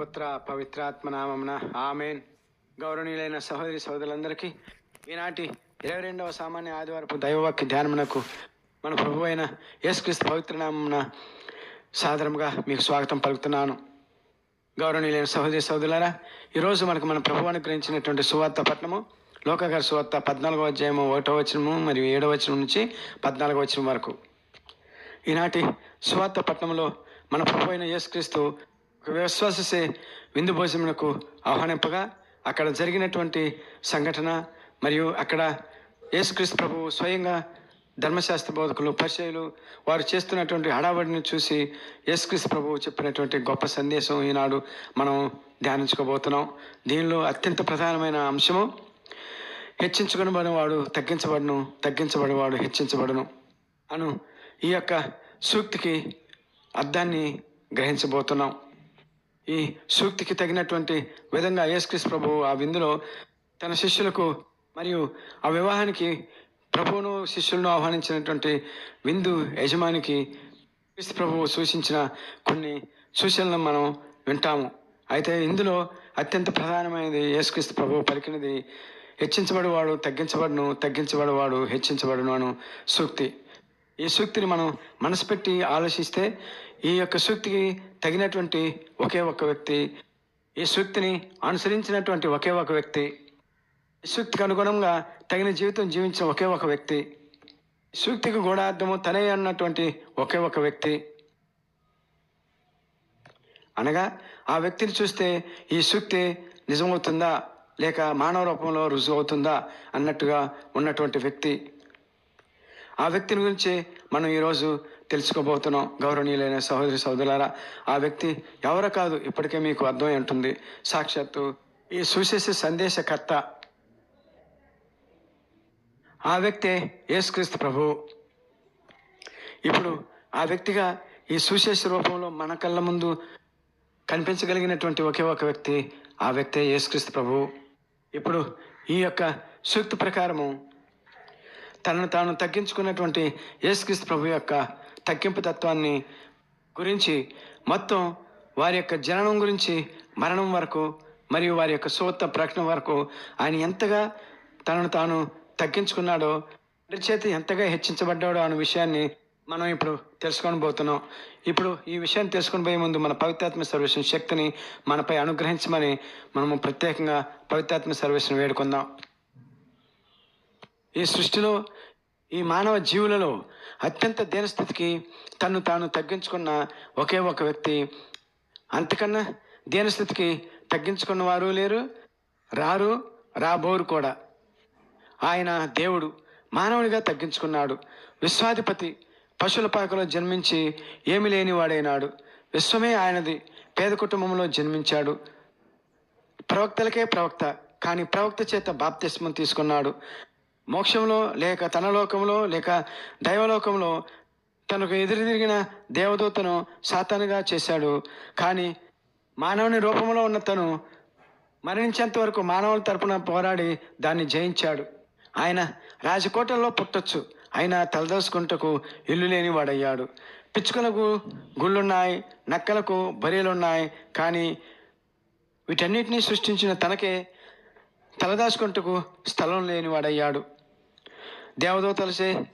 పుత్ర పవిత్రాత్మ నామమున ఆమెన్. గౌరవనీయులైన సహోదరి సహోదరులందరికీ ఈనాటి ఇరవై రెండవ సామాన్య ఆదివారపు దైవవాక్య ధ్యానమునకు మన ప్రభు అయిన యేసుక్రీస్తు పవిత్ర నామమున సాదరముగా మీకు స్వాగతం పలుకుతున్నాను. గౌరవనీయులైన సహోదరి సహోదరులారా ఈరోజు మనకు మన ప్రభు అనుగ్రహించినటువంటి సువార్త పట్టణము లోకగారి సువార్త పద్నాలుగో అధ్యాయము ఒకటో వచనము మరియు ఏడవ వచనం నుంచి పద్నాలుగో వచనం వరకు. ఈనాటి సువార్త పట్టణంలో మన ప్రభు అయిన యేసుక్రీస్తు ఒక విందు భోజనమునకు ఆహ్వానింపగా అక్కడ జరిగినటువంటి సంఘటన మరియు అక్కడ యేసుక్రీస్తు ప్రభువు స్వయంగా ధర్మశాస్త్ర బోధకులు పరిచయలు వారు చేస్తున్నటువంటి హడావడిని చూసి యేసుక్రీస్తు ప్రభువు చెప్పినటువంటి గొప్ప సందేశం ఈనాడు మనం ధ్యానించుకోబోతున్నాం. దీనిలో అత్యంత ప్రధానమైన అంశము హెచ్చించుకునబడినవాడు తగ్గించబడును తగ్గించబడినవాడు హెచ్చించబడును అను ఈ యొక్క సూక్తికి అర్థాన్ని గ్రహించబోతున్నాం. ఈ సూక్తికి తగినటువంటి విధంగా యేసుక్రీస్ ప్రభువు ఆ విందులో తన శిష్యులకు మరియు ఆ వివాహానికి ప్రభువును శిష్యులను ఆహ్వానించినటువంటి విందు యజమానికి క్రీస్తు ప్రభువు సూచించిన కొన్ని సూచనలను మనం వింటాము. అయితే ఇందులో అత్యంత ప్రధానమైనది యేసుక్రీస్తు ప్రభువు పలికినది హెచ్చించబడివాడు తగ్గించబడును తగ్గించబడివాడు హెచ్చించబడును అను సూక్తి. ఈ సూక్తిని మనం మనసు పెట్టి ఆలోచిస్తే ఈ యొక్క సూక్తికి తగినటువంటి ఒకే ఒక వ్యక్తి ఈ సూక్తిని అనుసరించినటువంటి ఒకే ఒక వ్యక్తి ఈ సూక్తికి అనుగుణంగా తగిన జీవితం జీవించిన ఒకే ఒక వ్యక్తి సూక్తికి గూఢార్థము తనే అన్నటువంటి ఒకే ఒక వ్యక్తి. అనగా ఆ వ్యక్తిని చూస్తే ఈ సూక్తి నిజమవుతుందా లేక మానవ రూపంలో రుజువు అవుతుందా అన్నట్టుగా ఉన్నటువంటి వ్యక్తి. ఆ వ్యక్తిని గురించి మనం ఈరోజు తెలుసుకోబోతున్నాం. గౌరవనీయులైన సహోదరి సహోదరులారా ఆ వ్యక్తి ఎవరో కాదు ఇప్పటికే మీకు అర్థమై ఉంటుంది. సాక్షాత్తు ఈ సుశేష సందేశకర్త. ఆ వ్యక్తే యేసుక్రీస్తు ప్రభు. ఇప్పుడు ఆ వ్యక్తిగా ఈ సుశేష రూపంలో మన కళ్ళ ముందు కనిపించగలిగినటువంటి ఒకే ఒక వ్యక్తి ఆ వ్యక్తే యేసుక్రీస్తు ప్రభు. ఇప్పుడు ఈ యొక్క సూక్తి ప్రకారము తనను తాను తగ్గించుకున్నటువంటి యేసుక్రీస్తు ప్రభు యొక్క తగ్గింపు తత్వాన్ని గురించి మొత్తం వారి యొక్క జననం గురించి మరణం వరకు మరియు వారి యొక్క సూత్త ప్రకటన వరకు ఆయన ఎంతగా తనను తాను తగ్గించుకున్నాడో చేత ఎంతగా హెచ్చించబడ్డాడో అనే విషయాన్ని మనం ఇప్పుడు తెలుసుకొని పోతున్నాం. ఇప్పుడు ఈ విషయాన్ని తెలుసుకొని పోయే ముందు మన పవిత్రాత్మ సర్వేషన్ శక్తిని మనపై అనుగ్రహించమని మనము ప్రత్యేకంగా పవిత్రాత్మ సర్వేషన్ వేడుకుందాం. ఈ సృష్టిలో ఈ మానవ జీవులలో అత్యంత దీనస్థితికి తను తాను తగ్గించుకున్న ఒకే ఒక వ్యక్తి. అంతకన్నా దీనస్థితికి తగ్గించుకున్న వారు లేరు రారు రాబోరు కూడా. ఆయన దేవుడు మానవునిగా తగ్గించుకున్నాడు. విశ్వాధిపతి పశువుల పాకలో జన్మించి ఏమి లేనివాడైనాడు విశ్వమే ఆయనది పేద కుటుంబంలో జన్మించాడు. ప్రవక్తలకే ప్రవక్త కానీ ప్రవక్త చేత బాప్తిస్మం తీసుకున్నాడు. మోక్షంలో లేక తన లోకంలో లేక దైవలోకంలో తనకు ఎదురుదిరిగిన దేవదూతను సాతానుగా చేశాడు. కానీ మానవుని రూపంలో ఉన్న తను మరణించేంత వరకు మానవుల తరపున పోరాడి దాన్ని జయించాడు. ఆయన రాజకోటల్లో పుట్టొచ్చు. అయినా తలదోసుకుంటకు ఇల్లు లేని వాడయ్యాడు. పిచ్చుకలకు గుళ్ళున్నాయి నక్కలకు బరీలున్నాయి కానీ వీటన్నిటినీ సృష్టించిన తనకే తలదాచుకుంటకు స్థలం లేనివాడయ్యాడు దేవదూతలసే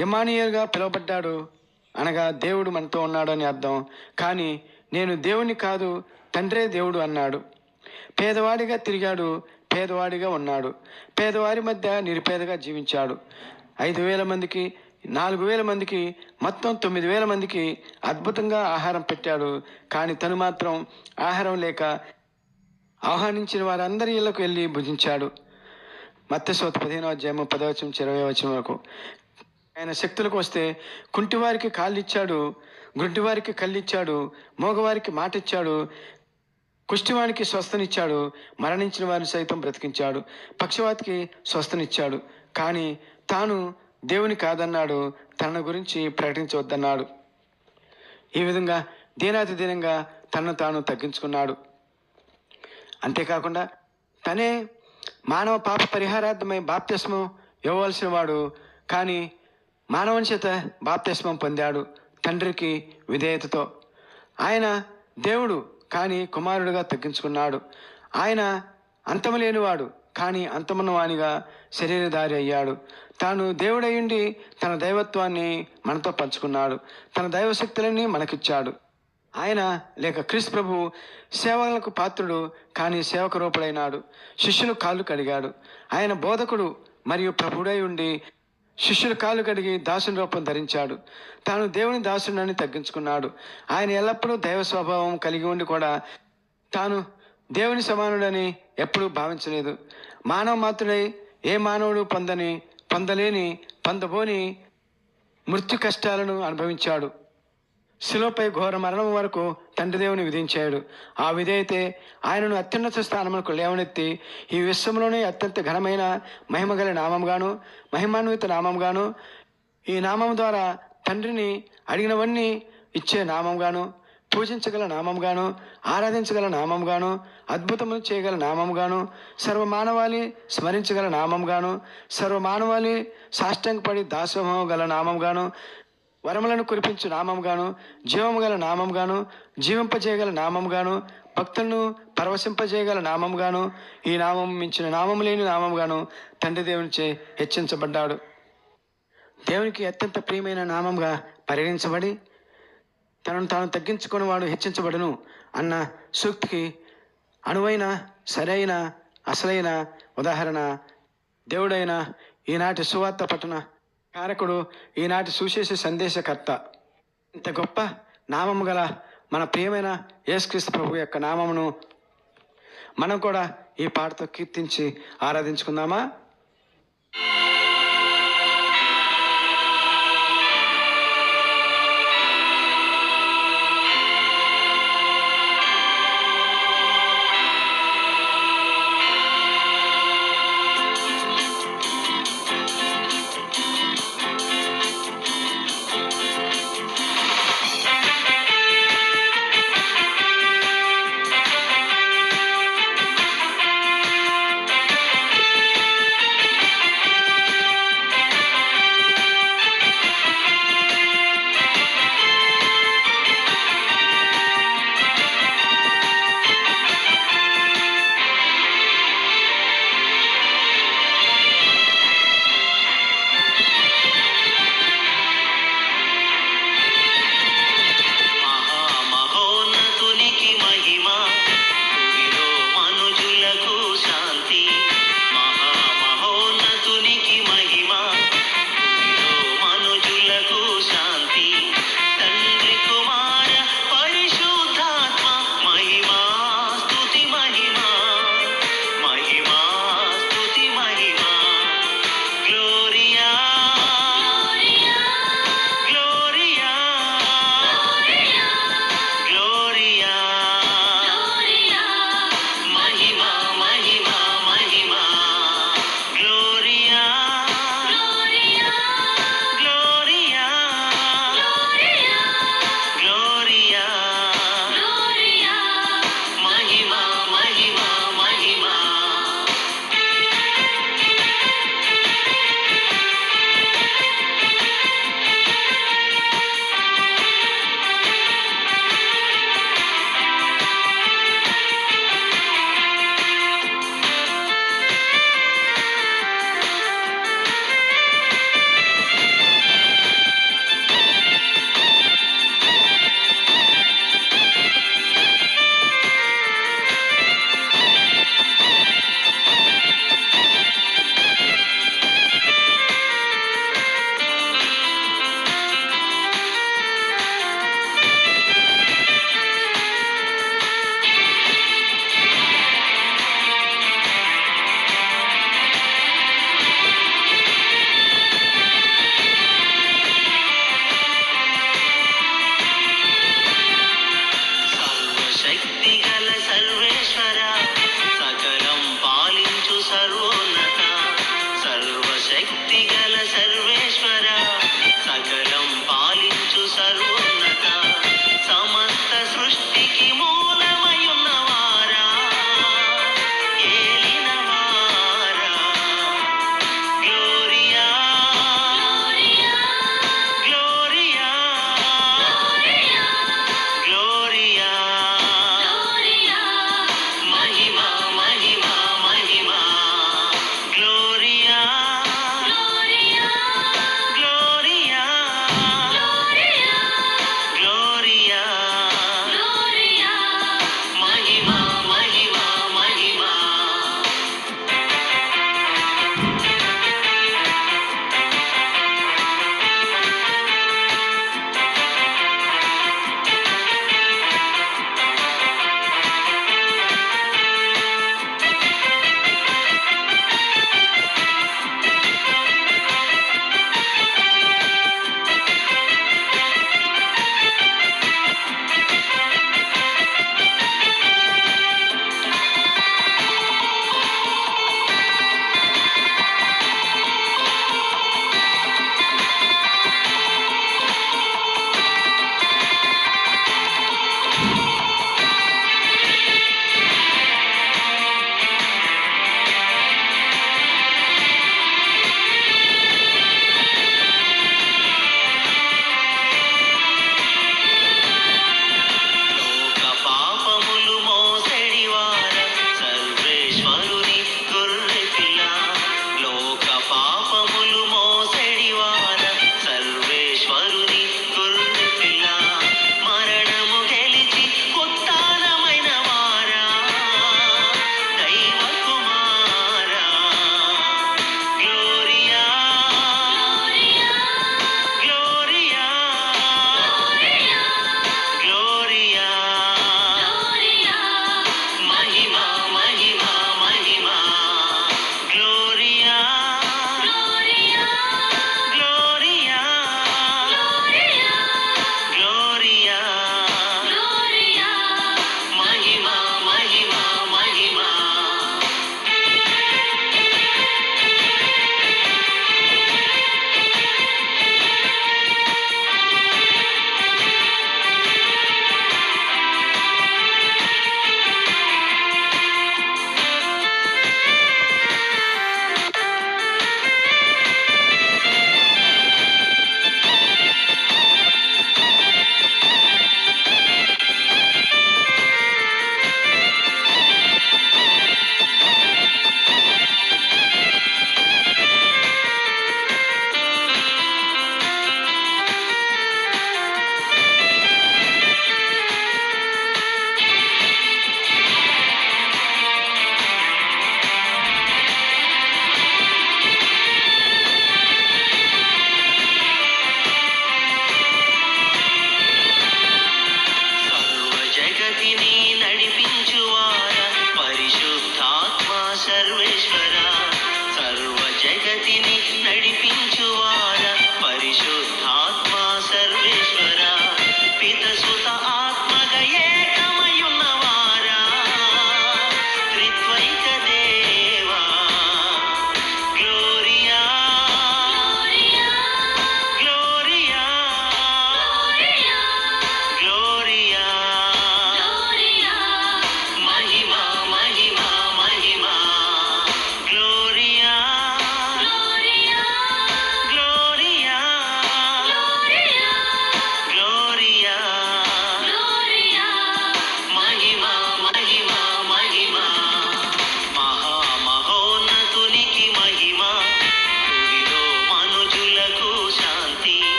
ఇమానియల్గా పిలువబడ్డాడు. అనగా దేవుడు మనతో ఉన్నాడు అని అర్థం. కానీ నేను దేవుని కాదు తండ్రే దేవుడు అన్నాడు. పేదవాడిగా తిరిగాడు పేదవాడిగా ఉన్నాడు. పేదవారి మధ్య నిరుపేదగా జీవించాడు. ఐదు వేల మందికి నాలుగు వేల మందికి మొత్తం తొమ్మిది వేల మందికి అద్భుతంగా ఆహారం పెట్టాడు. కానీ తను మాత్రం ఆహారం లేక ఆహ్వానించిన వారందరి ఇళ్ళకు వెళ్ళి భుజించాడు. మత్స్యశోత పదిహేనో అధ్యాయము పదవచనం ఇరవై వచనం వరకు. ఆయన శక్తులకు వస్తే కుంటివారికి కాళ్ళు ఇచ్చాడు గుడ్డివారికి కళ్ళిచ్చాడు మోగవారికి మాట ఇచ్చాడు కుష్టివానికి స్వస్థనిచ్చాడు మరణించిన వారిని సైతం బ్రతికించాడు పక్షవాతికి స్వస్థనిచ్చాడు. కానీ తాను దేవుని కాదన్నాడు తన గురించి ప్రకటించవద్దన్నాడు. ఈ విధంగా దీనాతి దీనంగా తనను తాను తగ్గించుకున్నాడు. అంతేకాకుండా తనే మానవ పాప పరిహారార్థమై బాప్తిస్మం ఇవ్వవలసిన వాడు కానీ మానవుని చేత బాప్తిస్మం పొందాడు తండ్రికి విధేయతతో. ఆయన దేవుడు కానీ కుమారుడిగా తగ్గించుకున్నాడు. ఆయన అంతము లేనివాడు కానీ అంతమున్నవానిగా శరీరధారి అయ్యాడు. తాను దేవుడయ్యుండి తన దైవత్వాన్ని మనతో పంచుకున్నాడు. తన దైవశక్తులన్నీ మనకిచ్చాడు. ఆయన లేక క్రీస్తు ప్రభు సేవలకు పాత్రుడు కానీ సేవక రూపుడైనాడు. శిష్యులు కాళ్ళు కడిగాడు. ఆయన బోధకుడు మరియు ప్రభుడై ఉండి శిష్యులు కాళ్ళు కడిగి దాసుని రూపం ధరించాడు. తాను దేవుని దాసుడని తగ్గించుకున్నాడు. ఆయన ఎల్లప్పుడూ దైవ స్వభావం కలిగి ఉండి కూడా తాను దేవుని సమానుడని ఎప్పుడూ భావించలేదు. మానవ మాత్రుడై ఏ మానవుడు పొందని పొందలేని పొందబోని మృత్యు కష్టాలను అనుభవించాడు. శిలోపై ఘోర మరణం వరకు తండ్రి దేవుని విధించాడు. ఆ విధైతే ఆయనను అత్యున్నత స్థానములకు లేవనెత్తి ఈ విశ్వంలోనే అత్యంత ఘనమైన మహిమగల నామంగాను మహిమాన్విత నామంగాను ఈ నామం ద్వారా తండ్రిని అడిగినవన్నీ ఇచ్చే నామంగాను పూజించగల నామంగాను ఆరాధించగల నామంగాను అద్భుతములు చేయగల నామంగాను సర్వమానవాళి స్మరించగల నామంగాను సర్వమానవాళి సాష్టంగపడి దాసోహం గల నామంగాను వరములను కురిపించు నామంగాను జీవము గల నామంగాను జీవింపజేయగల నామంగాను భక్తులను పరవశింపజేయగల నామంగాను ఈ నామం మించిన నామం లేని నామంగాను తండ్రి దేవునిచే హెచ్చించబడ్డాడు. దేవునికి అత్యంత ప్రియమైన నామంగా పరిగణించబడి తనను తాను తగ్గించుకుని వాడు హెచ్చించబడును అన్న సూక్తికి అనువైన సరైన అసలైన ఉదాహరణ దేవుడైన ఈనాటి సువార్త పట్టణ కారకుడు ఈనాటి సుశేష సందేశకర్త. ఇంత గొప్ప నామము గల మన ప్రియమైన యేసుక్రీస్తు ప్రభు యొక్క నామమును మనం కూడా ఈ పాటతో కీర్తించి ఆరాధించుకుందామా?